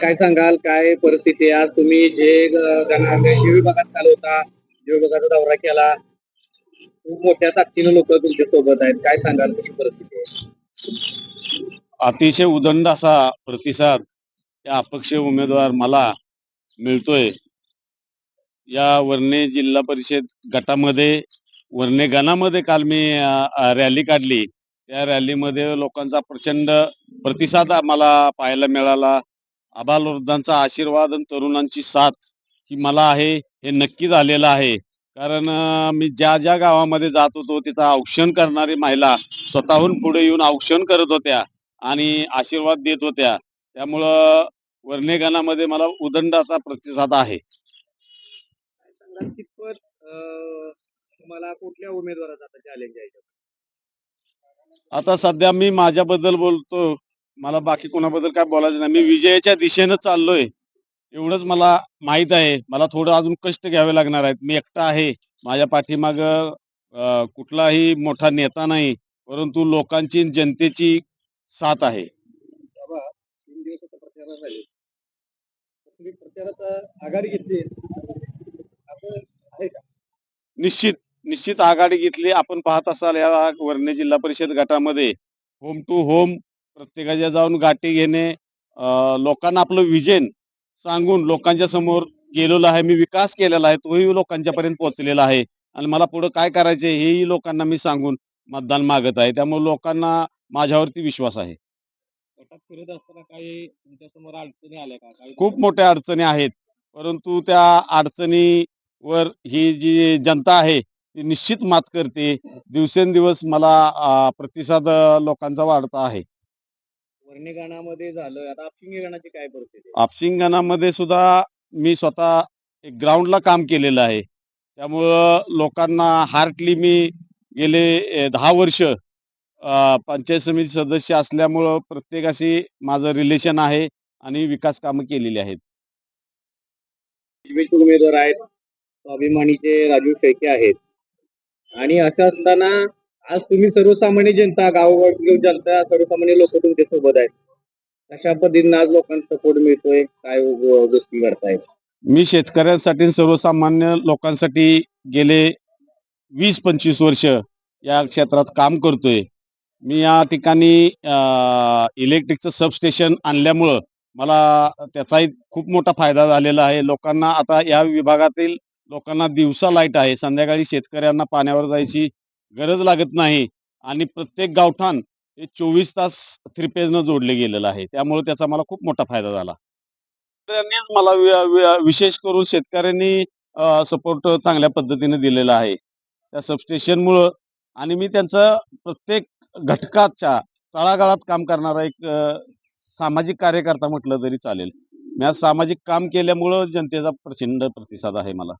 काय सांगाल? काय परिस्थिती आज तुम्ही जे विभागात चालवता जे विभागाचा दौरा केला खूप मोठ्या ताकदीनं लोक तुमच्यासोबत आहेत. काय सांगाल कशी परिस्थिती अतिशय उदंड असा प्रतिसाद या अपक्ष उमेदवार मला मिळतोय. या वर्णे जिल्हा परिषद गटामध्ये वर्णे गणामध्ये काल मी रॅली काढली. त्या रॅलीमध्ये लोकांचा प्रचंड प्रतिसाद आम्हाला पाहायला मिळाला. आबालवृद्धांचा आशीर्वाद आणि तरुणांची साथ ही मला आहे हे नक्की झालेलं आहे. कारण मी ज्या ज्या गावामध्ये जात होतो तिथं औक्षण करणारी महिला स्वतःहून पुढे येऊन औक्षण करत होत्या आणि आशीर्वाद देत होत्या. त्यामुळं वर्णे गणामध्ये मला उदंडाचा प्रतिसाद आहे. कितपत तुम्हाला कुठल्या उमेदवाराचा आता चॅलेंज आहे? आता सध्या मी माझ्याबद्दल बोलतो मला बाकी कोणाबद्दल काय बोलायचं नाही. मी विजयाच्या दिशेनं चाललोय. एवढंच मला माहीत आहे. मला थोडं अजून कष्ट घ्यावे लागणार आहेत. मी एकटा आहे. माझ्या पाठीमाग कुठलाही मोठा नेता नाही. परंतु लोकांची जनतेची साथ आहे. निश्चित निश्चित आघाडी घेतली. आपण पाहत असाल या वर्णे जिल्हा परिषद गटामध्ये. होम टू होम प्रत्येकाच्या जाऊन गाठी घेणे लोकांना आपलं विजन सांगून लोकांच्या समोर गेलेलो आहे मी विकास केलेला आहे तोही लोकांच्या पर्यंत पोहोचलेला आहे. आणि मला पुढे काय करायचे हेही लोकांना मी सांगून मतदान मागत आहे. त्यामुळे लोकांना माझ्यावरती विश्वास आहे. फिरत असताना काही तुमच्यासमोर अडचणी आल्या का? खूप मोठ्या अडचणी आहेत. परंतु त्या अडचणीवर ही जी जनता आहे ती निश्चित मात करते. दिवसेंदिवस मला प्रतिसाद लोकांचा वाढता आहे. वर्णी गाणामध्ये झालं आता आपशिंगी गाणाची काय परिस्थिती आहे? आपशिंगणामध्ये सुद्धा मी स्वतः एक ग्राउंडला काम केलेलं आहे. त्यामुळं लोकांना हार्टली मी गेले दहा वर्ष पंचायत समिती सदस्य असल्यामुळं प्रत्येकाशी माझं रिलेशन आहे आणि विकास कामं केलेली आहेत. उमेदवार आहेत. स्वाभिमानीचे राजू शेळके आहेत. आणि असं असताना आज तुम्ही सर्वसामान्य जनता गावोगावी जनता सर्वसामान्य लोक तुमच्यासोबत आहेत. अशा पद्धतीने आज लोकांना सपोर्ट मिळतोय? काय गोष्टी करतायत मी शेतकऱ्यांसाठी सर्वसामान्य लोकांसाठी गेले वीस पंचवीस वर्ष या क्षेत्रात काम करतोय. मी या ठिकाणी इलेक्ट्रिकचं सबस्टेशन आणल्यामुळं मला त्याचाही खूप मोठा फायदा झालेला आहे. लोकांना आता या विभागातील लोकांना दिवसा लाइट आहे. संध्याकाळी शेतकऱ्यांना पाण्यावर जायची गरज लागत नाही आणि प्रत्येक गावठाण हे चोवीस तास थ्रीपेजनं जोडले गेलेलं आहे. त्यामुळे त्याचा मला खूप मोठा फायदा झाला. त्यांनीच मला विशेष करून शेतकऱ्यांनी सपोर्ट चांगल्या पद्धतीने दिलेला आहे. त्या सबस्टेशनमुळं आणि मी त्यांचं प्रत्येक घटकाच्या तळागाळात काम करणारा एक सामाजिक कार्यकर्ता म्हटलं तरी चालेल. मी आज सामाजिक काम केल्यामुळं जनतेचा प्रचंड प्रतिसाद आहे मला.